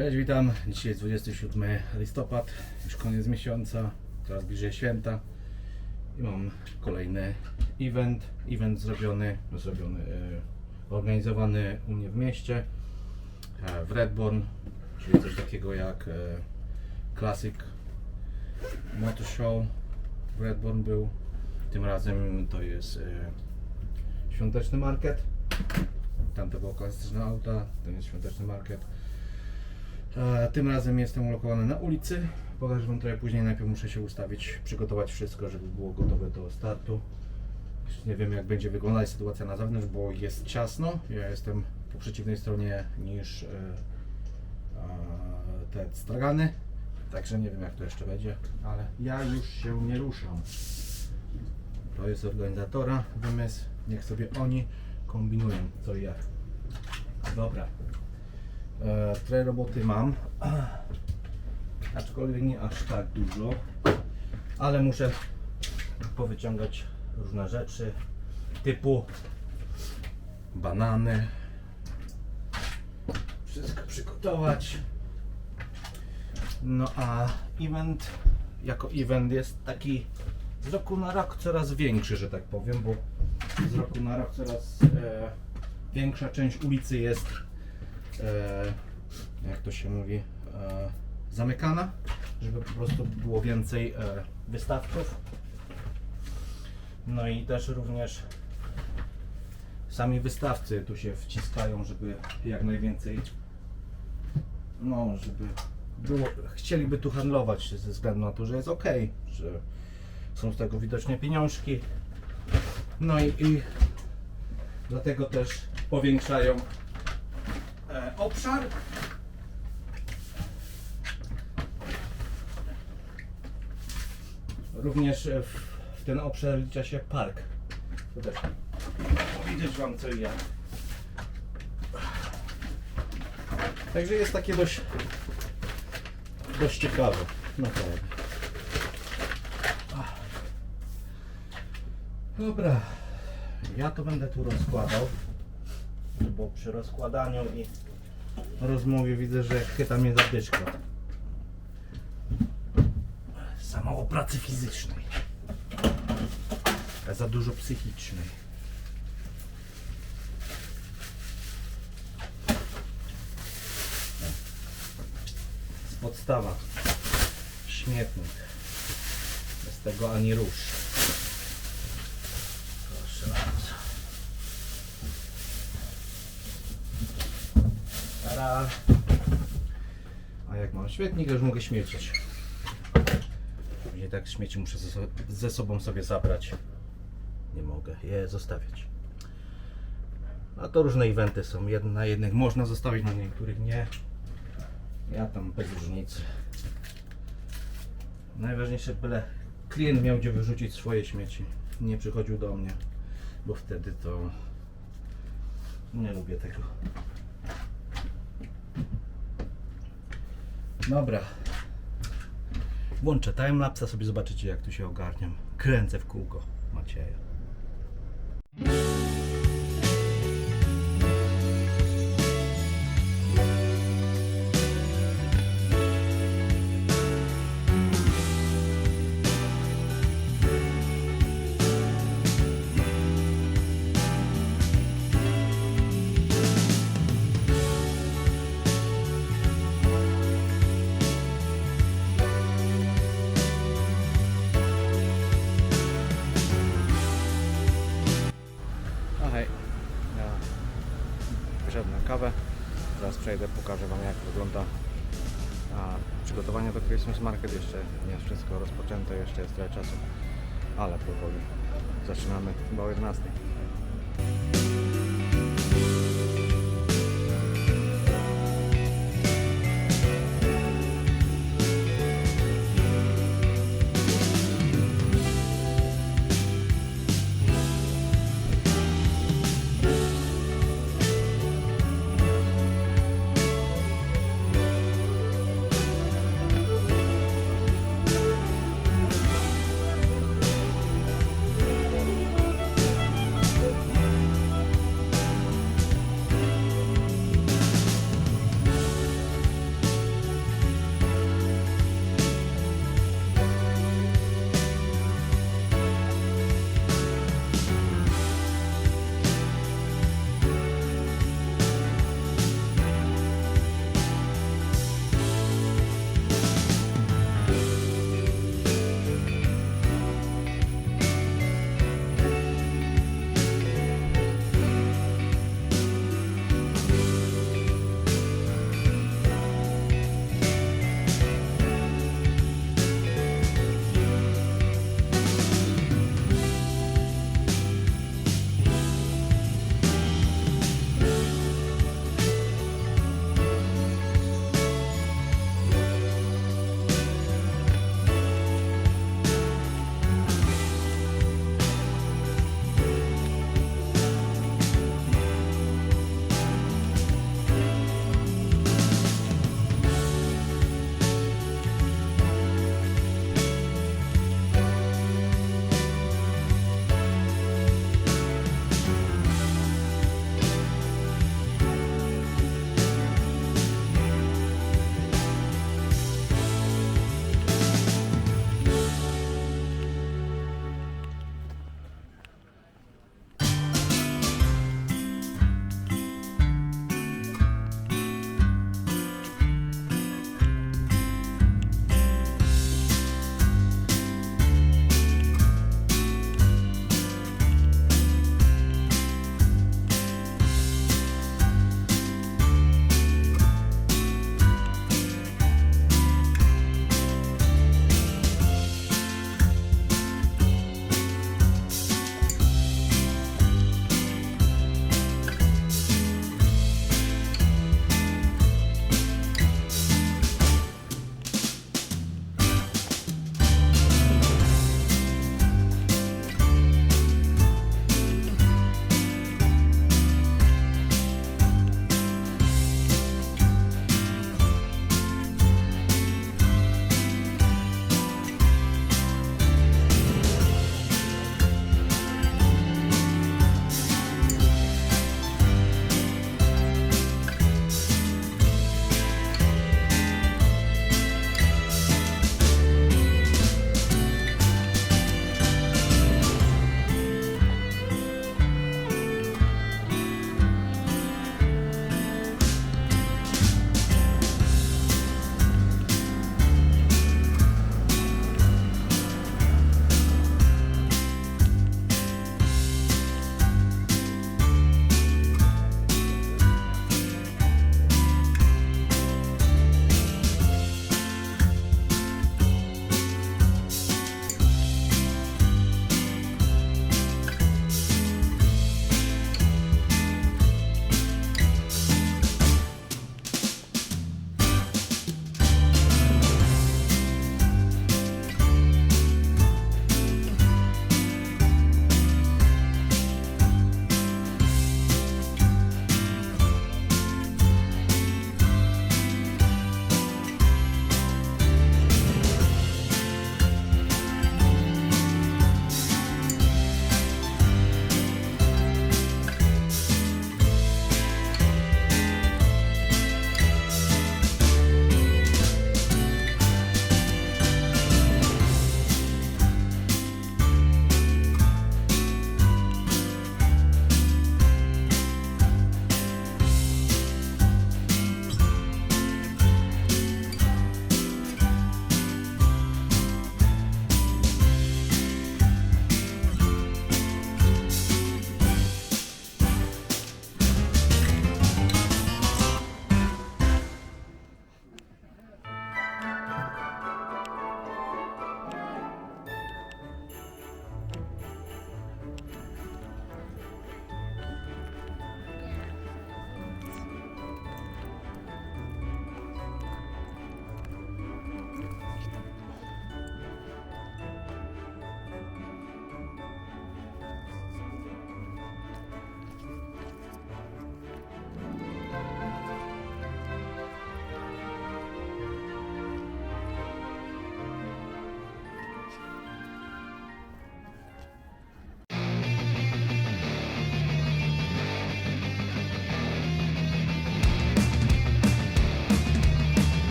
Cześć, witam. Dzisiaj jest 27 listopad, już koniec miesiąca, coraz bliżej święta i mam kolejny event. Event zrobiony, zrobiony, e, organizowany u mnie w mieście e, w Redborn, czyli coś takiego jak e, Classic Motor Show w Redborn był. Tym razem to jest świąteczny market. Tamte było klasyczne auta, ten jest świąteczny market. E, Tym razem jestem ulokowany na ulicy. Pokażę Wam trochę później. Najpierw muszę się ustawić, przygotować wszystko, żeby było gotowe do startu. Jeszcze nie wiem jak będzie wyglądać sytuacja na zewnątrz, bo jest ciasno. Ja jestem po przeciwnej stronie niż e, e, te stragany. Także nie wiem jak to jeszcze będzie, ale ja już się nie ruszam. To jest organizatora wymysł. Niech sobie oni kombinują co i jak. Dobra. E, roboty mam, aczkolwiek nie aż tak dużo, ale muszę powyciągać różne rzeczy typu banany, wszystko przygotować. No a event jako event jest taki z roku na rok coraz większy, że tak powiem, bo z roku na rok coraz e, większa część ulicy jest jak to się mówi, e, zamykana, żeby po prostu było więcej e, wystawców. No i też również sami wystawcy tu się wciskają, żeby jak najwięcej, no, żeby było, chcieliby tu handlować ze względu na to, że jest ok, że są z tego widocznie pieniążki. No i, i dlatego też powiększają e, obszar. Również e, w, w ten obszar licza się park. To też powiedzieć Wam co i jak. Także jest takie dość dość ciekawe. Naprawdę. Dobra. Ja to będę tu rozkładał bo przy rozkładaniu i rozmowie widzę, że chyta mnie zadyszka. Za mało pracy fizycznej. A za dużo psychicznej. Podstawa. Śmietnik. Bez tego ani rusz. Proszę bardzo. A jak mam śmietnik, to już mogę śmiecić. Nie tak śmieci muszę ze, ze sobą sobie zabrać. Nie mogę je zostawiać. A to różne eventy są. Na jednych można zostawić, na niektórych nie. Ja tam bez różnicy. Najważniejsze, byle klient miał gdzie wyrzucić swoje śmieci. Nie przychodził do mnie, bo wtedy to nie lubię tego. Dobra. Włączę timelapse, sobie zobaczycie jak tu się ogarniam. Kręcę w kółko Macieja. Kawę. Zaraz przejdę, pokażę Wam jak wygląda przygotowanie do Christmas Market. Jeszcze nie jest wszystko rozpoczęte, jeszcze jest trochę czasu, ale powoli zaczynamy o 11.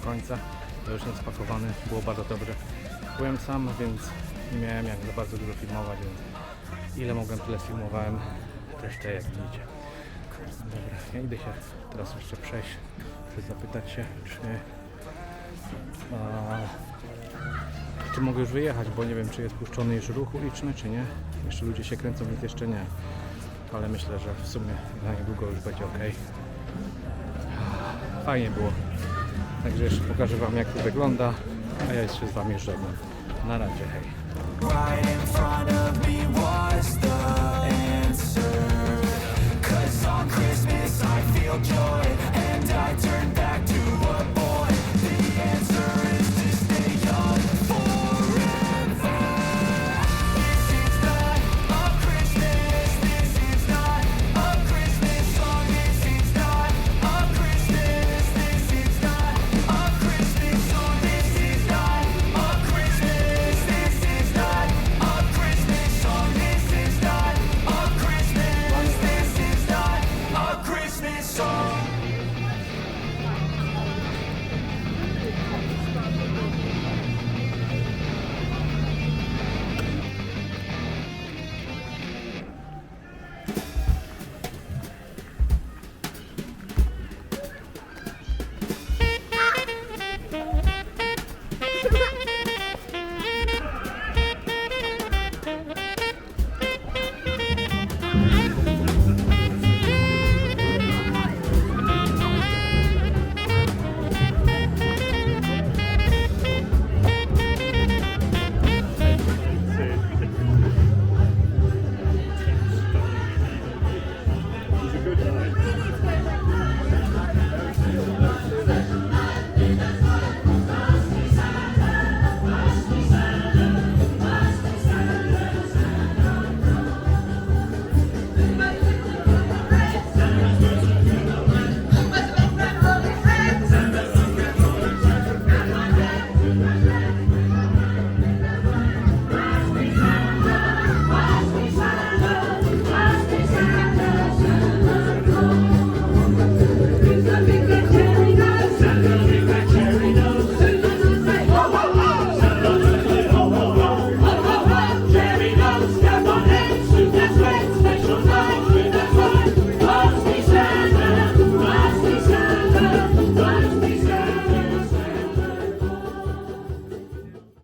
biega końca, to już spakowany, było bardzo dobrze. Byłem sam, więc nie miałem jak za bardzo dużo filmować, więc ile mogłem, tyle filmowałem. Resztę jak widzicie. Dobra, ja idę się teraz jeszcze przejść, czy zapytać się, czy, a, czy mogę już wyjechać, bo nie wiem, czy jest puszczony już ruch uliczny, czy nie. Jeszcze ludzie się kręcą, więc jeszcze nie. Ale myślę, że w sumie za niedługo już będzie ok. Fajnie było. Także jeszcze pokażę Wam jak to wygląda, a ja jeszcze z Wami żegnam. Na razie, hej. right